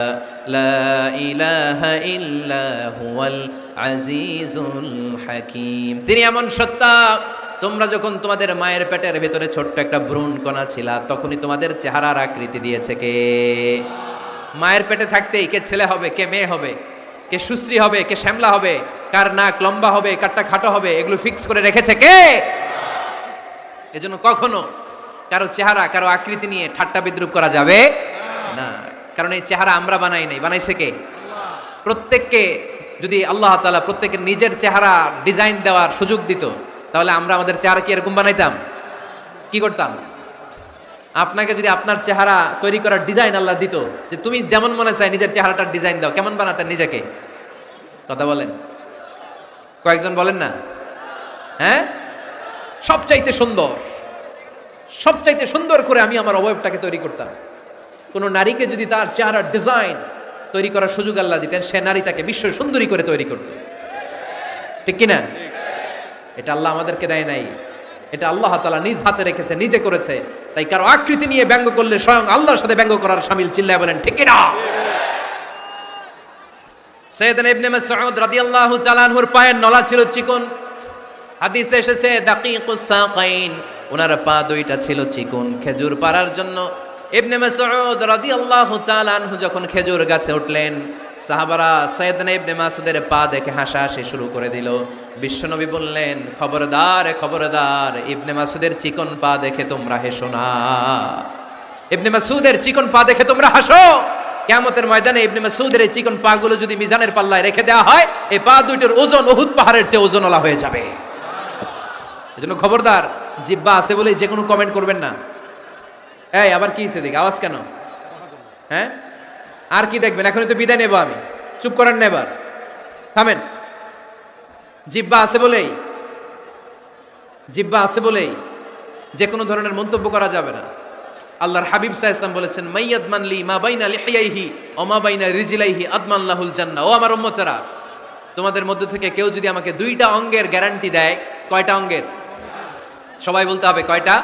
لا إله إلا هو العزيز الحكيم তিনি এমন সত্তা তোমরা যখন তোমাদের মায়ের পেটের ভেতরে ছোট্ট একটা ভ্রূণ কণা ছিলা তখনই তোমাদের চেহারার আকৃতি দিয়েছে কে মায়ের পেটে থাকতেই কে ছেলে হবে কে মেয়ে হবে কে সুশ্রী হবে কে শ্যামলা হবে কার নাক লম্বা হবে কারটা খাটো হবে এগুলো ফিক্স করে রেখেছে কে এজন্য কখনো কারো চেহারা কারো আকৃতি নিয়ে ঠাট্টা বিদ্রুপ করা যাবে না কারণ এই চেহারা আমরা বানাই নাই। বানাইছে কে? প্রত্যেককে যদি আল্লাহ তাআলা প্রত্যেকের নিজের চেহারা ডিজাইন দেওয়ার সুযোগ দিত, তাহলে আমরা আমাদের চেহারা কি এরকম বানাইতাম? কি করতাম? আপনাকে যদি আপনার চেহারা তৈরি করার ডিজাইন আল্লাহ দিত, যে তুমি যেমন মনে চাই নিজের চেহারাটার ডিজাইন দাও, কেমন বানাতেন নিজেকে? কথা বলেন। কয়েকজন বলেন না? হ্যাঁ? সবচাইতে সুন্দর সবচাইতে সুন্দর করে আমি আমার অবয়বটাকে তৈরি করতাম। কোনো নারীকে যদি তার চেহারার ডিজাইন তৈরি করার সুযোগ আল্লাহ দিতেন, সে নারী তাকে বিশ্ব সুন্দরী করে তৈরি করত। ঠিক কিনা? এটা আল্লাহ আমাদেরকে দেয় নাই। এটা আল্লাহ তালা নিজ হাতে রেখেছে, নিজে করেছে। তাই কারও আকৃতি নিয়ে ব্যঙ্গ করলে স্বয়ং আল্লাহর সাথে ব্যঙ্গ করার সামিল চিল্লায় বলেন, ঠিক কিনা? সৈয়দনা ইবনে মাসউদ রাদিয়াল্লাহু তাআলা আনহুর পায়ের নলা ছিল চিকন। হাদিসে এসেছে, দাকিকুস সাকাইন। ওনার পা দুইটা ছিল চিকন। খেজুর পাড়ার জন্য ইবনে মাসউদ রাদিয়াল্লাহু তাআলা আনহু যখন খেজুর গাছে উঠলেন, সাহাবারা সৈয়দনা ইবনে মাসুদের পা দেখে হাসাহাসি শুরু করে দিল। বিশ্বনবী বললেন, খবরদার খবরদার, ইবনে মাসুদের চিকন পা দেখে তোমরা হেসো না। ইবনে মাসুদের চিকন পা দেখে তোমরা হাসো। কেমতের ময়দানে ইবনে মাসুদের এই চিকন পা গুলো যদি মিজানের পাল্লায় রেখে দেওয়া হয় এই পা দুইটার ওজন ওহুদ পাহাড়ের চেয়ে ওজনওয়ালা হয়ে যাবে। এজন্য খবরদার, জিব্বা আছে বলে যে কোনো কমেন্ট করবেন না। এই, আবার কি দিকে আওয়াজ কেন? হ্যাঁ? আর কি দেখবেন? এখনই তো বিদায় নেব আমি। চুপ করেন না এবার। থামেন। জিব্বা আছে বলেই। জিব্বা আছে বলেই। যে কোনো ধরনের মন্তব্য করা যাবে না। আল্লাহর হাবিব সাহা ইসলাম বলেছেন মাইয়াদ মানলি মা বাইনা লিহিয়াইহি ও মা বাইনা রিজিলাইহি আদমান লাহুল জান্নাহ। ও আমার উম্মতেরা, তোমাদের মধ্য থেকে কেউ যদি আমাকে দুইটা অঙ্গের গ্যারান্টি দেয়, কয়টা অঙ্গের? সবাই বলতে হবে কয়টা?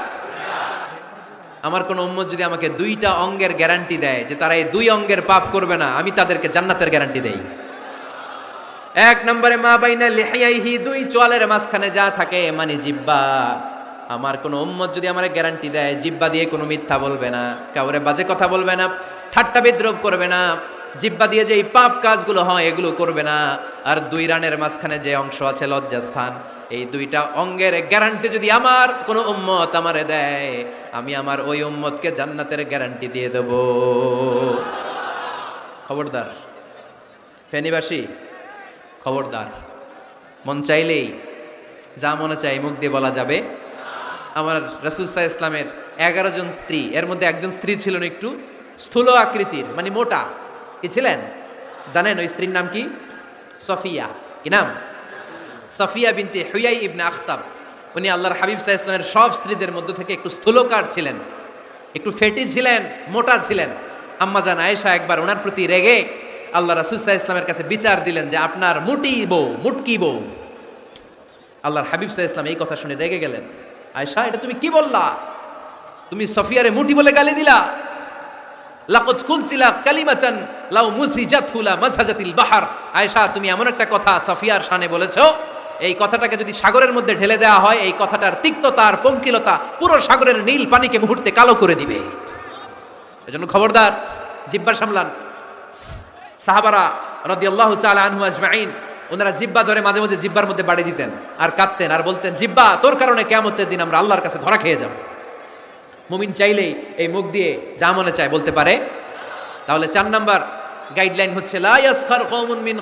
আমার কোন উম্মত যদি আমাকে দুইটা অঙ্গের গ্যারান্টি দেয় যে তারা এই দুই অঙ্গের পাপ করবে না, আমি তাদেরকে জান্নাতের গ্যারান্টি দেই। এক নম্বরে, মা বাইনা লিহিয়াইহি, দুই চোয়ালের মাঝখানে যা থাকে মানে জিব্বা। আমার কোনো উম্মত যদি আমার গ্যারান্টি দেয়, জিব্বা দিয়ে কোনো মিথ্যা বলবে না, কাউরে বাজে কথা বলবে না, ঠাট্টা বিদ্রোপ করবে না, জিব্বা দিয়ে যে এই পাপ কাজগুলো হয় এগুলো করবে না, আর দুই রানের মাঝখানে যে অংশ আছে লজ্জাস্থান, এই দুইটা অঙ্গের গ্যারান্টি যদি আমার কোনো উম্মত আমারে দেয় আমি আমার ওই উম্মতকে জান্নাতের গ্যারান্টি দিয়ে দেব। খবরদার। ফেনিবাসী, খবরদার। মন চাইলেই যা মনে চাই মুখ দিয়ে বলা যাবে। আমার রাসুলসাহ ইসলামের এগারো জন স্ত্রী, এর মধ্যে একজন স্ত্রী ছিলেন একটু স্থূল আকৃতির মানে মোটা। কি ছিলেন? জানেন ওই স্ত্রীর নাম কি? সফিয়া। কি নাম? Safiya binte Huyayy ibn Akhtab. উনি আল্লাহর হাবিব সাহা ইসলামের সব স্ত্রীদের মধ্য থেকে একটু স্থূলকার ছিলেন, একটু ফেটি ছিলেন, মোটা ছিলেন। আম্মাজান আয়েশা একবার ওনার প্রতি রেগে আল্লাহ রাসুল সাহা ইসলামের কাছে বিচার দিলেন যে আপনার মুটি বউ, মুটকি বউ। আল্লাহর হাবিব সাহা ইসলাম এই কথা শুনে রেগে গেলেন। আয়েশা, এটা তুমি কি বললা? তুমি সফিয়ারে মুটি বলে গালি দিলা। লাকত কুলছিলা কালিমাচান লাউ মুসিজাতুলা মাসাজাতিল বাহার। আয়সা তুমি এমন একটা কথা সফিয়ার শানে বলেছ এই কথাটাকে যদি সাগরের মধ্যে ঢেলে দেওয়া হয়, এই কথাটার তিক্ততার পঙ্কিলতা পুরো সাগরের নীল পানিকে মুহূর্তে কালো করে দিবে। এজন্য খবরদার জিব্বার সামলান। সাহাবারা রাদিয়াল্লাহু তাআলা আনহু আজমাইন, ওনারা জিব্বা ধরে মাঝে মাঝে জিব্বার মধ্যে বাড়ি দিতেন আর কাঁদতেন আর বলতেন, জিব্বা, তোর কারণে কেমতের দিন আমরা আল্লাহর কাছে ধরা খেয়ে যাব। মুমিন চাইলেই এই মুখ দিয়ে যা মনে চায় বলতে পারে। তাহলে চার নাম্বার গাইডলাইন হচ্ছে মিন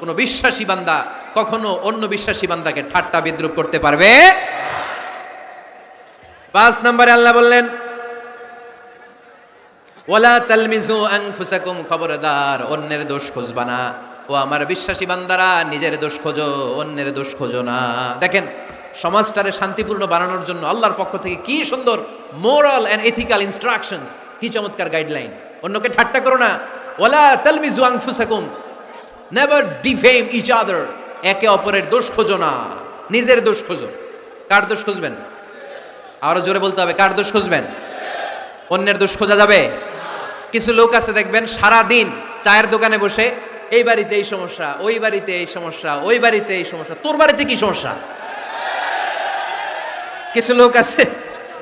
কোন বিশ্বাসী বান্দা, কখনো অন্য বিশ্বাসী বান্দাকে ঠাট্টা বিদ্রুপ করতে পারবে? পাঁচ নম্বরে আল্লাহ বললেন, ওয়ালা তালমিজু আনফুসাকুম খবরদার, অন্যের দোষ খুঁজবা না। ও আমার বিশ্বাসী বান্দারা, নিজের দোষ খোঁজো, অন্যের দোষ খোঁজো না। দেখেন, সমাজটারে শান্তিপূর্ণ বানানোর জন্য আল্লাহর পক্ষ থেকে কি সুন্দর মোরাল অ্যান্ড এথিক্যাল ইনস্ট্রাকশনস কি চমৎকার গাইডলাইন অন্যকে ঠাট্টা করো না। ওলা তালমিজু আনফুসাকুম। নেভার ডিফেম ইচ আদার একে অপরের দোষ খোঁজো না। নিজের দোষ খোঁজো। কার দোষ খুঁজবেন? আরও জোরে বলতে হবে, কার দোষ খুঁজবেন? অন্যের দোষ খোঁজা যাবে? কিছু লোক আছে, দেখবেন সারা দিন চায়ের দোকানে বসে, এই বাড়িতে এই সমস্যা, ওই বাড়িতে এই সমস্যা, ওই বাড়িতে এই সমস্যা, তোর বাড়িতে কি সমস্যা? কিছু লোক আছে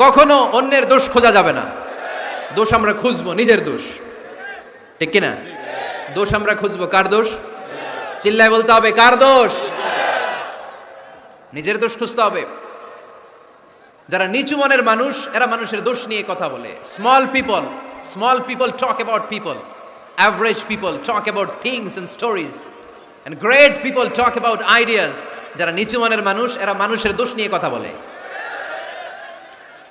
কখনো অন্যের দোষ খোঁজা যাবে না। দোষ আমরা খুঁজবো, নিজের দোষ। ঠিক কিনা? দোষ আমরা খুঁজবো, কার দোষ? চিল্লায় বলতে হবে, কার দোষ? নিজের দোষ খুঁজতে হবে। যারা নিচু মনের মানুষ, এরা মানুষের দোষ নিয়ে কথা বলে। Small people small people talk about people average people talk about things and stories and great people talk about ideas যারা নিচু মনের মানুষ, এরা মানুষের দোষ নিয়ে কথা বলে।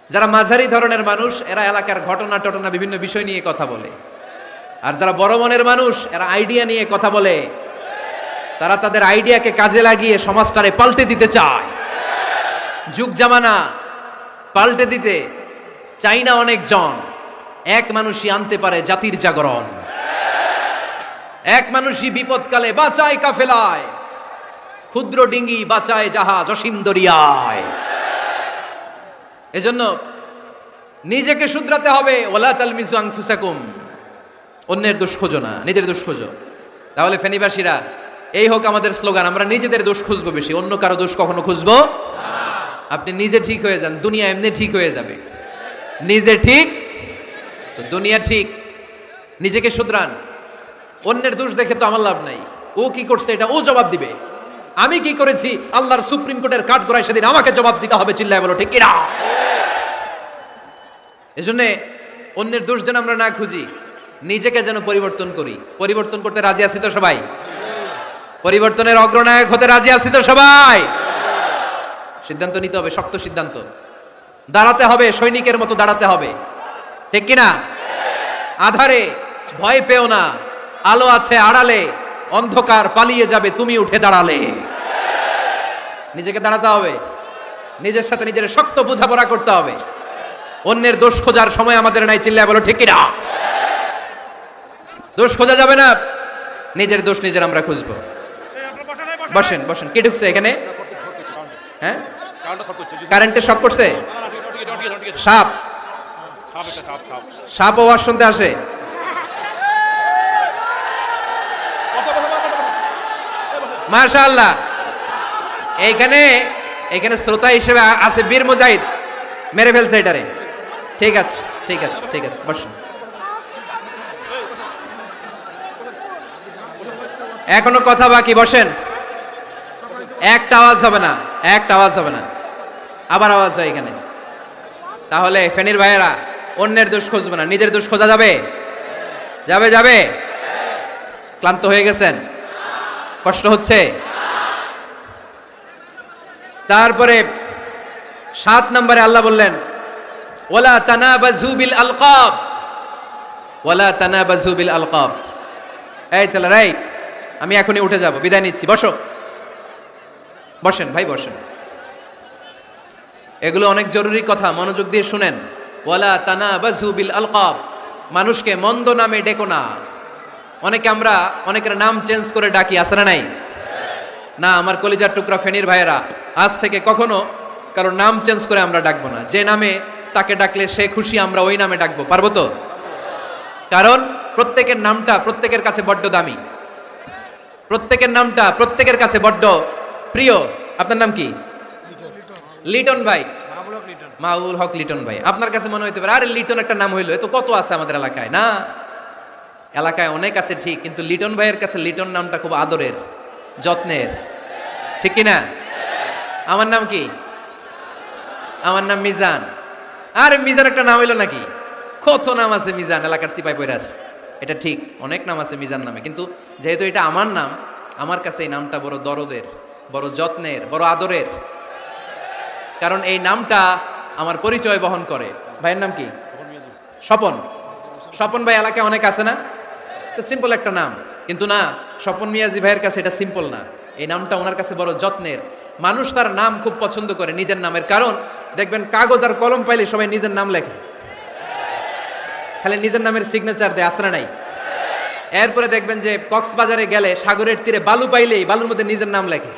যারা মাঝারি ধরনের মানুষ, এরা এলাকার ঘটনা টটনা বিভিন্ন বিষয় নিয়ে কথা বলে। আর যারা বড় মনের মানুষ, এরা আইডিয়া নিয়ে কথা বলে। তারা তাদের আইডিয়াকে কাজে লাগিয়ে সমাজটারে পাল্টে দিতে চায়। যুগ জামানা, পাল্টে দিতে চাই না অনেকজন এক মানুষই আনতে পারে জাতির জাগরণ। এক মানুষই বিপদকালে বাঁচায় কাফেলায়। ক্ষুদ্র ডিঙ্গি বাঁচায় জাহাজ অসীম দরিয়ায়। এজন্য নিজেকে শুধরাতে হবে ওলা তাল তালমিজু আংফুসাকুম অন্যের দোষ খোঁজো না, নিজের দোষ খোঁজো। তাহলে ফেনিবাসীরা, এই হোক আমাদের স্লোগান, আমরা নিজেদের দোষ খুঁজবো বেশি, অন্য কারও দোষ কখনো খুঁজবো আপনি নিজে ঠিক হয়ে যান, দুনিয়া এমনি ঠিক হয়ে যাবে। নিজে ঠিক, তো দুনিয়া ঠিক, নিজেকে শুধরান। অন্যের দোষ দেখে তো আমার লাভ নাই। ও কি করছে, এটা ও জবাব দিবে। আমি কি করেছি? আল্লাহর সুপ্রিম কোর্টের কাঠ করায় সেদিন আমাকে জবাব দিতে হবে, চিল্লায় বলো, ঠিক কিনা? এজন্য অন্যের দোষ যেন আমরা না খুঁজি, নিজেকে যেন পরিবর্তন করি। পরিবর্তন করতে রাজি আছি তো সবাই? পরিবর্তনের অগ্রনায়ক হতে রাজি আছি তো সবাই? সিদ্ধান্ত নিতে হবে, শক্ত সিদ্ধান্ত। দাঁড়াতে হবে, সৈনিকের মতো দাঁড়াতে হবে। ঠিক কিনা? আধারে, ভয় পেও না। আলো আছে আড়ালে। অন্ধকার পালিয়ে যাবে, তুমি উঠে দাঁড়ালে। নিজেকে দাঁড়াতে হবে। নিজের সাথে নিজের শক্ত বোঝাপড়া করতে হবে। অন্যের দোষ খোঁজার সময় আমাদের নাই, চিল্লায় বলো, ঠিক কিনা? দোষ খোঁজা যাবে না, নিজের দোষ নিজের আমরা খুঁজবো। বসেন বসেন, কে ঢুকছে এখানে? হ্যাঁ? কারেন্টের শক করছে? সাপ। সাপ আওয়াজ শুনতে আসে। মাশাআল্লাহ। এইখানে এখানে শ্রোতা হিসেবে আছে বীর মুজাহিদ। মেরে ফেলছে এটারে। ঠিক আছে ঠিক আছে ঠিক আছে, বসুন। এখনও কথা বাকি, বসেন। একটা আওয়াজ হবে না, একটা আওয়াজ হবে না। আবার আওয়াজ হয় এখানে। তাহলে ফেনির ভাইয়েরা, অন্যের দোষ খুঁজবে না, নিজের দোষ খোঁজা যাবে? যাবে যাবে? ক্লান্ত হয়ে গেছেন? কষ্ট হচ্ছে। তারপরে সাত নম্বরে আল্লাহ বললেন, ওলা তানাবাজু বিল আলকাব। ওলা তানাবাজু বিল আলকাব। এই চল রাই আমি এখনই উঠে যাব, বিদায় নিচ্ছি, বসো। বসেন ভাই, বসেন। এগুলো অনেক জরুরি কথা, মনোযোগ দিয়ে শুনেন। ওয়ালা তানাবাজু বিল আলকাব। মানুষকে মন্দ নামে ডেকো না। অনেকে আমরা, অনেকের নাম চেঞ্জ করে ডাকি আসে না নাই? না, আমার কলিজার টুকরা ফেনির ভাইয়েরা, আজ থেকে কখনো কারও নাম চেঞ্জ করে আমরা ডাকবো না। যে নামে তাকে ডাকলে সে খুশি, আমরা ওই নামে ডাকবো, পারব তো? কারণ প্রত্যেকের নামটা প্রত্যেকের কাছে বড্ড দামি। প্রত্যেকের নামটা প্রত্যেকের কাছে বড্ড প্রিয়। আপনার নাম কি? লিটন ভাই। মাউল হক লিটন ভাই। আপনার কাছে মনে হইতে পারে, আরে লিটন একটা নাম হইল, এ তো কত আছে আমাদের এলাকায়, না? এলাকায় অনেক আছে ঠিক, কিন্তু লিটন ভাইয়ের কাছে লিটন নামটা খুব আদরের, যত্নের। ঠিক কি না আমার নাম কি? আমার নাম মিজান। আরে মিজান একটা নাম হইল নাকি? কত নাম আছে মিজান, এলাকার সিপাই পৈরাস। এটা ঠিক, অনেক নাম আছে মিজান নামে, কিন্তু যেহেতু এটা আমার নাম, আমার কাছে এই নামটা বড় দরদের, বড় যত্নের, বড় আদরের। কারণ এই নামটা আমার পরিচয় বহন করে। ভাইয়ের নাম কি? স্বপন। স্বপন ভাই, এলাকায় অনেক আছে না? তো সিম্পল একটা নাম। কিন্তু না, স্বপন মিয়াজি ভাইয়ের কাছে এটা সিম্পল না। এই নামটা ওনার কাছে বড় যত্নের। মানুষ তার নাম খুব পছন্দ করে নিজের নামের কারণ, দেখবেন কাগজ আর কলম পাইলে সবাই নিজের নাম লেখে। খালি নিজের নামের সিগনেচার দেয় আসরা নাই? এরপরে দেখবেন যে কক্সবাজারে গেলে সাগরের তীরে বালু পাইলেই বালুর মধ্যে নিজের নাম লেখে।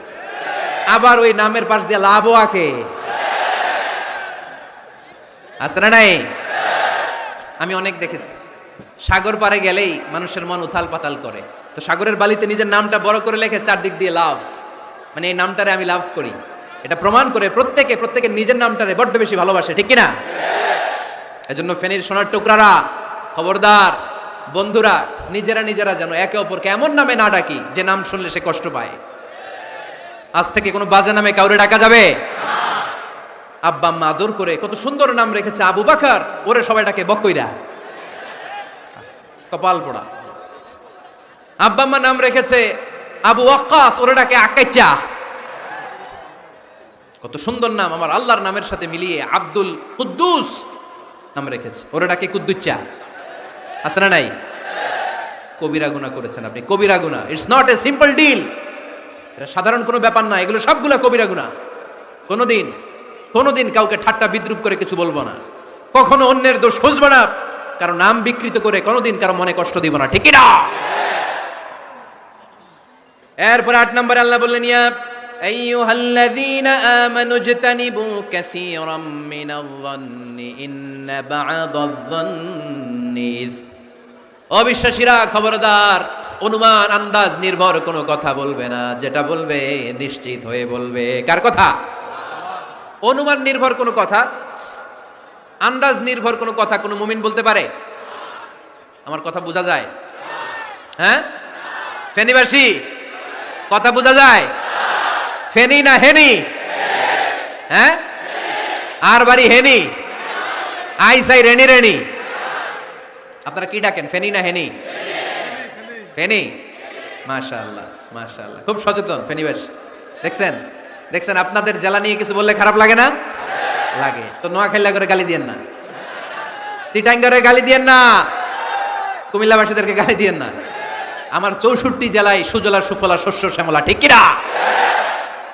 আবার ওই নামের পাশ দিয়ে লাভও আঁকে। আসরা নাই? আমি অনেক দেখেছি। সাগর পারে গেলেই মানুষের মন উথাল পাতাল করে। তো সাগরের বালিতে নিজের নামটা বড় করে লেখে চারদিক দিয়ে লাভ। মানে এই নামটারে আমি লাভ করি। এটা প্রমাণ করে প্রত্যেকে প্রত্যেকে নিজের নামটারে বড্ড বেশি ভালোবাসে, ঠিক কিনা? এজন্য ফেনীর সোনার টুকরারা, খবরদার, বন্ধুরা, নিজেরা নিজেরা যেন একে অপরকে এমন নামে না ডাকি, যে নাম শুনলে সে কষ্ট পায়। আজ থেকে কোনো বাজে নামে কাউরে ডাকা যাবে? আব্বা আম্মা আদর করে কত সুন্দর নাম রেখেছে আবু বাকার, ওরে সবাই ডাকে বকইরা। কপাল পোড়া। আব্বা আম্মা নাম রেখেছে আবু ওয়াক্কাস, ওরে ডাকে আকাইচা। কত সুন্দর নাম, আমার আল্লাহর নামের সাথে মিলিয়ে আব্দুল কুদ্দুস নাম রেখেছে। ওরে ডাকে কুদ্দুচ্চা। আছে না নাই? কবিরা গুণা করেছেন আপনি, কবিরা গুণা it's not a simple deal এটা সাধারণ কোনো ব্যাপার না, এগুলো সবগুলা কবিরা গুণা কোনোদিন কোনোদিন কাউকে ঠাট্টা বিদ্রুপ করে কিছু বলব না। কখনো অন্যের দোষ খুঁজবো না। কারো নাম বিকৃত করে কোনোদিন কারো মনে কষ্ট দিব না ঠিক না এরপরে আট নম্বরে আল্লাহ বললেন ইয়া أيها الذين آمنوا اجتنبوا كثيرا من الظن إن بعض الظن إثم অবিশ্বাসীরা খবরদার অনুমান আন্দাজ নির্ভর কোনো কথা বলবে না যেটা বলবে নিশ্চিত হয়ে বলবে কার কথা অনুমান নির্ভর কোনো কথা আন্দাজ নির্ভর কোনো কথা কোনো মুমিন বলতে পারে? আমার কথা বোঝা যায়? হ্যাঁ? ফেনিবাসী? কথা বোঝা যায়? ফেনি না হেনি? হ্যাঁ? আর বাড়ি হেনি? আই সাই রেনি রেনি আপনারা কি ডাকেন? ফেনি না হেনি? ফেনি? মাশাআল্লাহ মাশাআল্লাহ। খুব সচেতন, ফেনিবাসী। দেখছেন? দেখছেন? আপনাদের জেলা নিয়ে কিছু বললে খারাপ লাগে না? লাগে। তো নোয়াখালী করে গালি দিয়েন না। সিটাঙ্গারে গালি দিয়েন না। কুমিল্লাবাসীদেরকে গালি দিয়েন না। আমার চৌষট্টি জেলায় সুজলা, সুফলা, শস্য, শ্যামলা, ঠিক কিনা?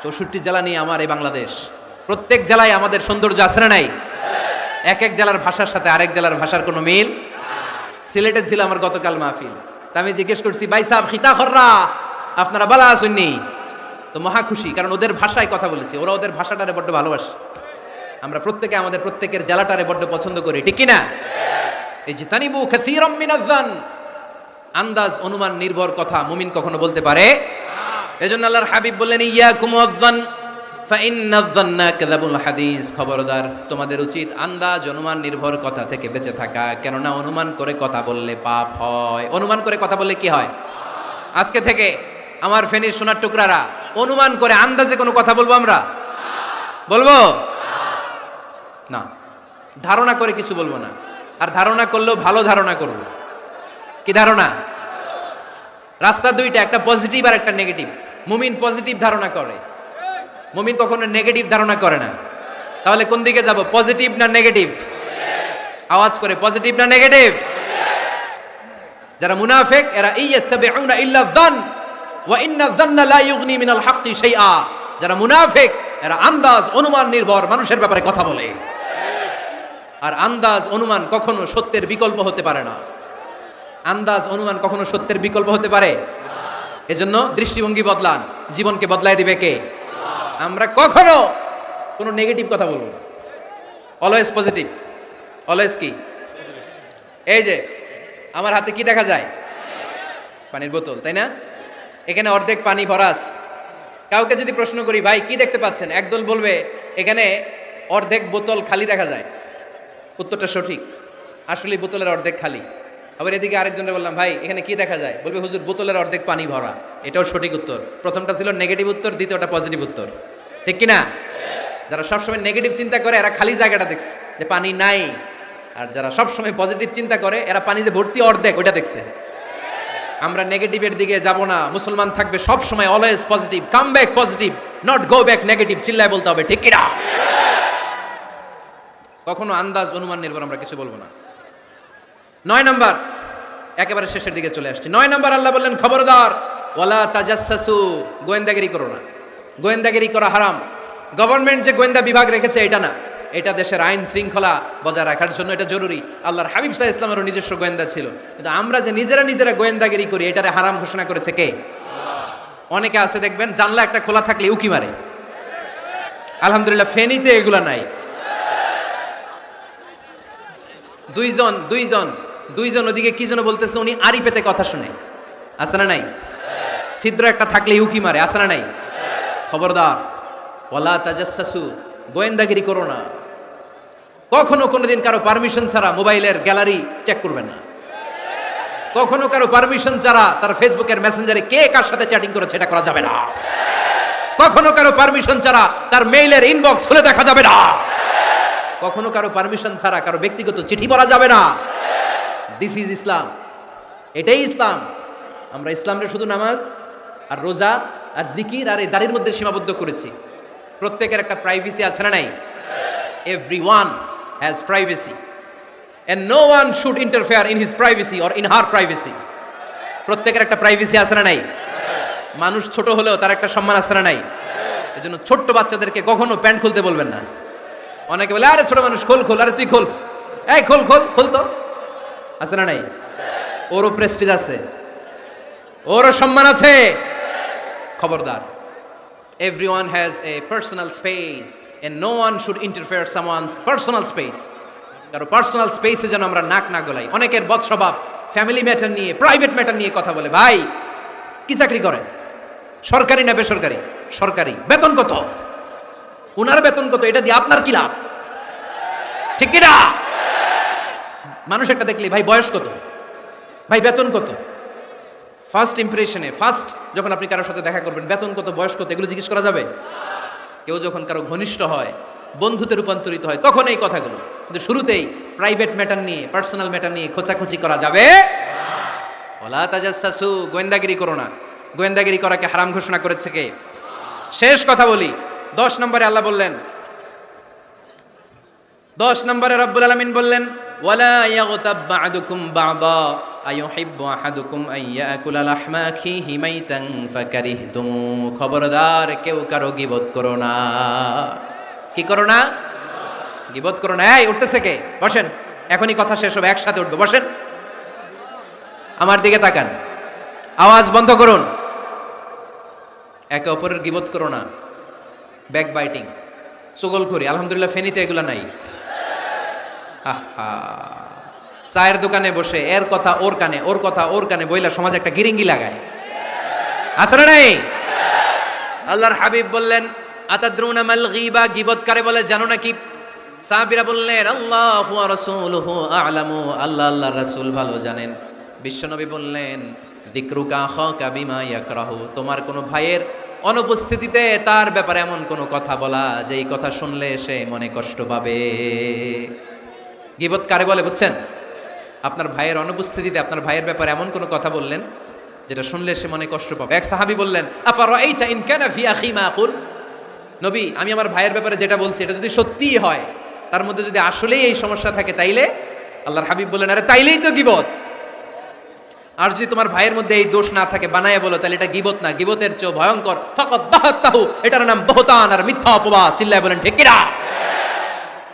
চৌষট্টি জেলা নিয়ে আমার এই বাংলাদেশ। প্রত্যেক জেলায় আমাদের সৌন্দর্য আছে না নাই? এক এক জেলার ভাষার সাথে আরেক জেলার ভাষার কোনো মিল? সিলেটে ছিল আমার গতকাল মাহফিল। তা আমি জিজ্ঞেস করছি, ভাই সাহেব, খিতা খররা? আপনারা বালা আসুননি তো মহা খুশি, কারণ ওদের ভাষায় কথা বলেছি। ওরা ওদের ভাষাটারে বড্ড ভালোবাসে। আমরা প্রত্যেকে আমাদের প্রত্যেকের জেলাটারে বড্ড পছন্দ করি, ঠিক কিনা? এই যে তানিবু খাসিরাম আন্দাজ, অনুমান, নির্ভর কথা মুমিন কখনো বলতে পারে? এজন্য আল্লাহর হাবিব বললেন ইয়া কাযাবুল হাদিস। খবরদার, তোমাদের উচিত আন্দাজ, অনুমান, নির্ভর কথা থেকে বেঁচে থাকা। কেননা অনুমান করে কথা বললে পাপ হয়। অনুমান করে কথা বললে কি হয়? আজকে থেকে আমার ফেনীর সোনার টুকরারা, অনুমান করে আন্দাজে কোনো কথা বলব আমরা? বলব? না, ধারণা করে কিছু বলব না। আর ধারণা করলেও ভালো ধারণা করব। কি ধারণা? রাস্তা দুইটা, একটা পজিটিভ আর একটা নেগেটিভ মুমিন পজিটিভ ধারণা করে। মুমিন কখনো নেগেটিভ ধারণা করে না। তাহলে কোন দিকে যাব পজিটিভ না নেগেটিভ আওয়াজ করে পজিটিভ না নেগেটিভ যারা মুনাফেক, এরা ইয়াত্তাবিউনা ইল্লা যান ওয়া ইন্না যান্না লা ইউগনি মিনাল হাক্কি শাইআ। যারা মুনাফিক এরা আন্দাজ, অনুমান নির্ভর, মানুষের ব্যাপারে কথা বলে। আর আন্দাজ, অনুমান কখনো সত্যের বিকল্প হতে পারে না। আন্দাজ, অনুমান কখনো সত্যের বিকল্প হতে পারে? এজন্য দৃষ্টিভঙ্গি বদলান। জীবনকে বদলায় দিবে কে? আমরা কখনো কোনো নেগেটিভ কথা বলব না। অলওয়েজ পজিটিভ অলওয়েজ কি? এই যে, আমার হাতে কি দেখা যায়? পানির বোতল, তাই না? এখানে অর্ধেক পানি ভরাস। কাউকে যদি প্রশ্ন করি, ভাই, কি দেখতে পাচ্ছেন? একদল বলবে, এখানে অর্ধেক বোতল খালি দেখা যায়। উত্তরটা সঠিক। আসলে বোতলের অর্ধেক খালি। আবার এদিকে আরেকজনের বললাম, ভাই, এখানে কি দেখা যায়? বলবে, হুজুর, বোতলের অর্ধেক পানি ভরা। এটাও সঠিক উত্তর। প্রথমটা ছিল নেগেটিভ উত্তর, দ্বিতীয়টা পজিটিভ উত্তর। ঠিক কিনা? যারা সবসময় নেগেটিভ চিন্তা করে, এরা খালি জায়গাটা দেখছে, যে পানি নাই। আর যারা সবসময় পজিটিভ চিন্তা করে, এরা পানি যে ভর্তি অর্ধেক, ওইটা দেখছে। আমরা নেগেটিভের দিকে যাব না। মুসলমান থাকবে সব সময় always positive come back positive not go back negative চিল্লায় বলতে হবে, ঠিক কিনা? কখনো আন্দাজ, অনুমান নির্ভর আমরা কিছু বলব না। নয় নাম্বার, একেবারে শেষের দিকে চলে আসছি। নয় নম্বর, আল্লাহ বললেন, খবরদার, ওয়ালা তাজাসসু গোয়েন্দাগিরি করো না। গোয়েন্দাগিরি করা হারাম। গভর্নমেন্ট যে গোয়েন্দা বিভাগ রেখেছে, এটা না। এটা দেশের আইন শৃঙ্খলা বজায় রাখার জন্য এটা জরুরি। আল্লাহর হাবিব সাহা ইসলামেরও নিজস্ব গোয়েন্দা ছিল। কিন্তু আমরা যে নিজেরা নিজেরা গোয়েন্দাগিরি করি, এটারে হারাম ঘোষণা করেছে কে? অনেকে আছে, দেখবেন, জানলা একটা খোলা থাকলে উকি মারে। আলহামদুলিল্লাহ, ফেনীতে এগুলা নাই। দুইজন দুইজন দুইজন ওদিকে কি যেন বলতেছে, উনি আড়ি পেতে কথা শুনে। আছে না নাই? ছিদ্র একটা থাকলে উকি মারে, আছে না নাই? খবরদার। ওলা তাজাসু গোয়েন্দাগিরি করো না। কখনো কোনোদিন কারও পারমিশন ছাড়া মোবাইলের গ্যালারি চেক করবেন না। কখনো কারও পারমিশন ছাড়া তার ফেসবুকের মেসেঞ্জারে কে কার সাথে চ্যাটিং করেছে এটা করা যাবে না। কখনো কারও পারমিশন ছাড়া তার মেইলের ইনবক্স খুলে দেখা যাবে না। কখনো কারও পারমিশন ছাড়া কারও ব্যক্তিগত চিঠি পড়া যাবে না। দিস ইজ ইসলাম এটাই ইসলাম আমরা ইসলামরে শুধু নামাজ আর রোজা আর জিকির আর এই দাড়ির মধ্যে সীমাবদ্ধ করেছি। প্রত্যেকের একটা প্রাইভেসি আছে না নাই? Everyone has privacy and no one should interfere in his privacy or in her privacy. প্রত্যেকের একটা প্রাইভেসি আছে না নাই? মানুষ ছোট হলেও তার একটা সম্মান আছে না নাই? এজন্য ছোট্ট বাচ্চাদেরকে কখনো প্যান্ট খুলতে বলবেন না। অনেকে বলে, আরে ছোট মানুষ, খোল খোল, আরে তুই খোল। এই, খোল খোল খোল তো। আছে না নাই? ওরও প্রেস্টিজ আছে। ওরও সম্মান আছে। খবরদার। Everyone has a personal space, and no one should interfere someone's personal space. কারও পার্সোনাল স্পেসে যেন আমরা নাক না গলাই। অনেকের বদ স্বভাব ফ্যামিলি ম্যাটার নিয়ে প্রাইভেট ম্যাটার নিয়ে কথা বলে। ভাই, কি চাকরি করেন? সরকারি না বেসরকারি? সরকারি। বেতন কত? উনার বেতন কত? এটা দিয়ে আপনার কি লাভ? ঠিক কিনা মানুষ একটা দেখলি, ভাই, বয়স কত? ভাই, বেতন কত? ফার্স্ট ইমপ্রেশনে ফার্স্ট যখন আপনি কারোর সাথে দেখা করবেন, বেতন কত, বয়স কত, এগুলো জিজ্ঞেস করা যাবে? কেউ যখন কারও ঘনিষ্ঠ হয়, বন্ধুতে রূপান্তরিত হয়, তখন এই কথাগুলো। কিন্তু শুরুতেই প্রাইভেট ম্যাটার নিয়ে পার্সোনাল ম্যাটার নিয়ে খোঁচাখুচি করা যাবে? ওলা তাজাসু গোয়েন্দাগিরি করো না। গোয়েন্দাগিরি করাকে হারাম ঘোষণা করেছে কে? শেষ কথা বলি, দশ নম্বরে আল্লাহ বললেন, দশ নম্বরে রব্বুল আলমিন বললেন, ওয়ালা ইয়াগতাব বা'দুকুম বা'দা। আইয়ুহিব্বু আহাদুকুম আইয়াকুলা লাহমা আখিহি মাইতান ফাকারিহতুম খবরদার কেউ কারও গিবত করো না। কি করো না? গিবত করো না। এই, উঠতেছে কে? বসেন। এখনই কথা শেষ হবে, একসাথে উঠবে। বসেন। আমার দিকে তাকান। আওয়াজ বন্ধ করুন। একে অপরের গিবত করো না। Backbiting. করি আলহামদুলিল্লাহ, ফেনীতে এগুলা নাই। আহা। চায়ের দোকানে বসে, এর কথা ওর কানে, ওর কথা ওর কানে বইলা সমাজ একটা গিরিঙ্গি লাগায়। আছে না নাই? আল্লাহর হাবিব বললেন, আতাদ্রুনা মাল গীবা? গীবত কারে বলে, জানো নাকি? সাহাবীরা বললেন, আল্লাহু ওয়া রাসূলুহু আ'লামু। আল্লাহ, আল্লাহর রাসূল ভালো জানেন। বিশ্বনবী বললেন, যিকরুকা খাকা বিমা ইয়াকরাহু। তোমার কোনো ভাইয়ের অনুপস্থিতিতে তার ব্যাপারে এমন কোনো কথা বলা যে এই কথা শুনলে সে মনে কষ্ট পাবে। গিবত কারে বলে, বুঝছেন? আপনার ভাইয়ের অনুপস্থিতিতে আপনার ভাইয়ের ব্যাপারে এমন কোনো কথা বললেন যেটা শুনলে সে মনে কষ্ট পাবে? এক সাহাবি বললেন আফার আখি মা আকুল নবী, আমি আমার ভাইয়ের ব্যাপারে যেটা বলছি, এটা যদি সত্যিই হয়, তার মধ্যে যদি আসলেই এই সমস্যা থাকে, তাইলে আল্লাহর হাবিব বললেন, আরে তাইলেই তো গিবত। আর যদি তোমার ভাইয়ের মধ্যে এই দোষ না থাকে, বানায় বলো তাহলে এটা গিবত না, গিবতের চেয়ে ভয়ঙ্কর। ফাকাত বাহাত্তাহু, এটার নাম বহতান আর মিথ্যা অপবাদ, চিল্লায় বলেন, ঠিক কিনা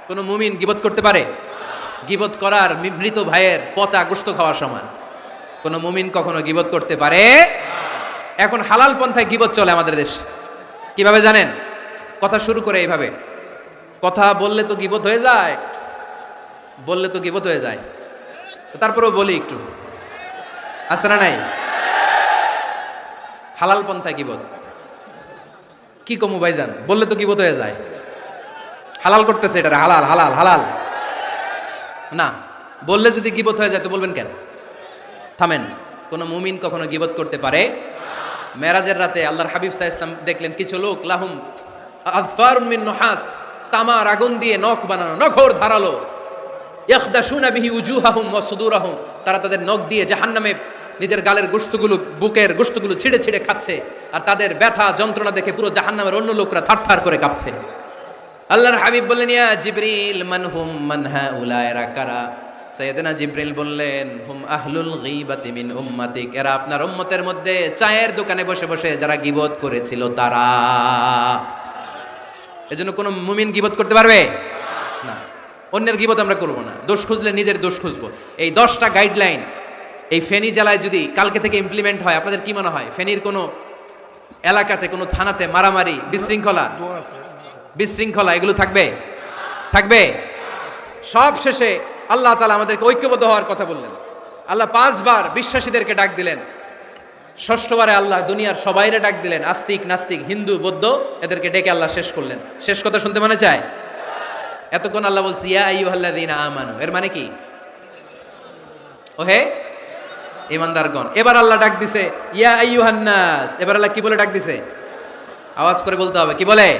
কোন মুমিন গিবত করতে পারে? গিবত করার মৃত ভাইয়ের পচা গোস্ত খাওয়ার সমান। কোন মুমিন কখনো গিবত করতে পারে? এখন হালাল পন্থায় গিবত চলে আমাদের দেশে। কীভাবে জানেন? কথা শুরু করে এইভাবে। কথা বললে তো গিবত হয়ে যায়, বললে তো গিবত হয়ে যায়। তারপরেও বলি একটু। আছে না নাই? হালাল পন্থায় গিবত। কি কমু ভাইজান? বললে তো গিবত হয়ে যায়। হালাল করতেছে এটা হালাল হালাল হালাল। না, বললে যদি গিবত হয়ে যায় তো বলবেন কেন? থামেন, কোনো মুমিন কখনো গিবত করতে পারে? মেরাজের রাতে আল্লাহর হাবিব সাহা ইসলাম দেখলেন, কিছু লোক লাহুম আজফারুন মিন নহাস, তামার আগুন দিয়ে নখ বানানো, নখর ধারালো। ইয়াখদাশুনা বিহি উজুহাহুম ওয়া সুদুরাহুম, তারা তাদের নখ দিয়ে জাহান্নামে নিজের গালের গোশতগুলো, বুকের গোশতগুলো ছিঁড়ে ছিঁড়ে খাচ্ছে, আর তাদের ব্যথা যন্ত্রণা দেখে পুরো জাহান্নামের অন্য লোকরা থারথার করে কাঁপছে। আল্লাহর হাবিব বললেন, ইয়া জিবরিল মানহুম মানহা উলায়রা কারা? সৈয়দনা জিব্রিল বললেন, হুম, আহলুল গীবাতি মিন উম্মাতিক, এরা আপনার উম্মতের মধ্যে চায়ের দোকানে বসে বসে যারা গিবত করেছিল, তারা। এজন্য কোনো মুমিন গিবত করতে পারবে? না। অন্যের গিবত আমরা করব না। দোষ খুঁজলে নিজের দোষ খুঁজবো। এই দশটা গাইডলাইন, এই ফেনী জেলায় যদি কালকে থেকে ইমপ্লিমেন্ট হয়, আপনাদের কি মনে হয়? ফেনীর কোনো এলাকাতে, কোনো থানাতে মারামারি, বিশৃঙ্খলা? বিশৃঙ্খলা, এগুলো থাকবে? থাকবে? সব শেষে আল্লাহ তালা আমাদেরকে ঐক্যবদ্ধ হওয়ার কথা বললেন। আল্লাহ পাঁচবার বিশ্বাসীদেরকে ডাক দিলেন। ষষ্ঠবারে আল্লাহ দুনিয়ার সবাইরে ডাক দিলেন, আস্তিক, নাস্তিক, হিন্দু, বৌদ্ধ, এদেরকে ডেকে আল্লাহ শেষ করলেন। শেষ কথা শুনতে মনে চায়? এতক্ষণ আল্লাহ বলছি, ইয়া আইয়ুহাল্লাযীন আমানু। এর মানে কি? ওহে? ইমানদারগণ এবার আল্লাহ ডাক দিছে, ইয়া আইয়ুহান নাস এবার আল্লাহ কি বলে ডাক দিছে? আওয়াজ করে বলতে হবে, কি বলে?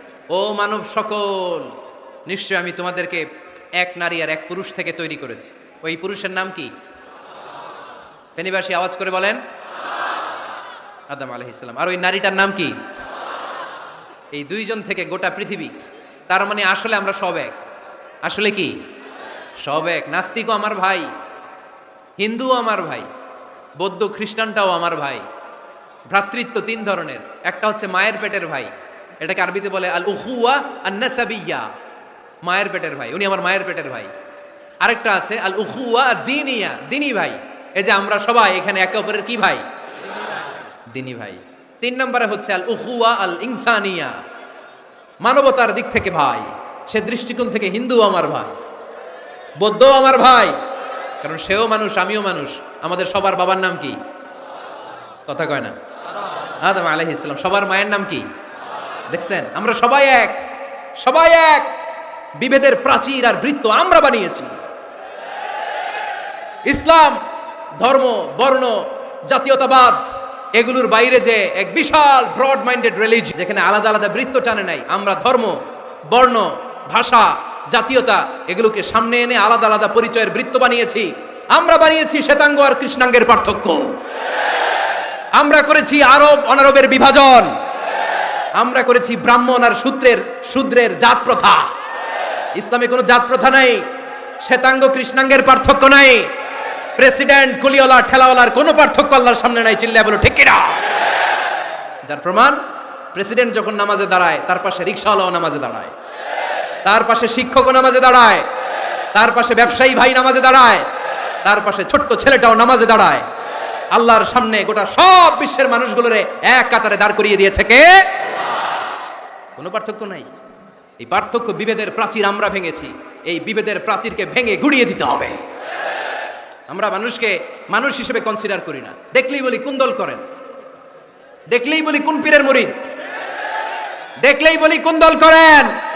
ও মানব সকল, নিশ্চয় আমি তোমাদেরকে এক নারী আর এক পুরুষ থেকে তৈরি করেছি। ওই পুরুষের নাম কি? ফেনিবাসী আওয়াজ করে বলেন। আদম আলহিসাম আর ওই নারীটার নাম কি? এই দুইজন থেকে গোটা পৃথিবী। তার মানে আসলে আমরা সব এক। আসলে কি? সব এক। নাস্তিকও আমার ভাই, হিন্দুও আমার ভাই, বৌদ্ধ খ্রিস্টানটাও আমার ভাই। ভ্রাতৃত্ব তিন ধরনের। একটা হচ্ছে মায়ের পেটের ভাই এটাকে আরবিতে বলে আল উহুয়া আন্নাসাবিয়া, মায়ের পেটের ভাই। উনি আমার মায়ের পেটের ভাই। আরেকটা আছে আল উহুয়া দিনিয়া দিনী ভাই। এই যে আমরা সবাই এখানে একে অপরের কি ভাই? দিনী ভাই। তিন নম্বরে হচ্ছে আল উহুয়া আল ইনসানিয়া মানবতার দিক থেকে ভাই। সে দৃষ্টিকোণ থেকে হিন্দু আমার ভাই। বৌদ্ধ আমার ভাই। কারণ সেও মানুষ, আমিও মানুষ। আমাদের সবার বাবার নাম কি? কথা কয় না। আদম আলাইহিস সালাম। সবার মায়ের নাম কি? দেখছেন? আমরা সবাই এক। সবাই এক। বিভেদের প্রাচীর আর বৃত্ত আমরা বানিয়েছি। ইসলাম, ধর্ম, বর্ণ, জাতীয়তাবাদ, এগুলোর বাইরে যে এক বিশাল ব্রড মাইন্ডেড রিলিজ যেখানে আলাদা আলাদা বৃত্ত টানে নাই, আমরা ধর্ম, বর্ণ, ভাষা, জাতীয়তা, এগুলোকে সামনে এনে আলাদা আলাদা পরিচয়ের বৃত্ত বানিয়েছি। আমরা বানিয়েছি শ্বেতাঙ্গ আর কৃষ্ণাঙ্গের পার্থক্য। আমরা করেছি আরব অনারবের বিভাজন। আমরা করেছি ব্রাহ্মণ আর সূত্রের শূদ্রের জাত প্রথা ইসলামে কোনো জাত প্রথা নাই, শ্বেতাঙ্গ কৃষ্ণাঙ্গের পার্থক্য নাই। প্রেসিডেন্ট কুলিওয়ালা ঠেলাওয়ালার কোনো পার্থক্য আল্লাহর সামনে নাই চিল্লা বলো, ঠিক কিনা? যার প্রমাণ, প্রেসিডেন্ট যখন নামাজে দাঁড়ায়, তার পাশে রিক্সাওয়ালাও নামাজে দাঁড়ায়। তার পাশে শিক্ষকও নামাজে দাঁড়ায়। তার পাশে ব্যবসায়ী ভাই নামাজে দাঁড়ায়। তার পাশে ছোট্ট ছেলেটাও নামাজে দাঁড়ায়। আল্লাহর সামনে গোটা সব বিশ্বের মানুষগুলোরে এক কাতারে দাঁড় করিয়ে দিয়েছে কে? কোনো পার্থক্য নাই। এই পার্থক্য বিভেদের প্রাচীর আমরা ভেঙেছি। এই বিভেদের প্রাচীরকে ভেঙে গুড়িয়ে দিতে হবে। আমরা মানুষকে, মানুষ হিসেবে কনসিডার করি না। দেখলেই বলি কোন দল করেন। দেখলেই বলি কোন পীরের মরিদ। দেখলেই বলি কোন দল করেন।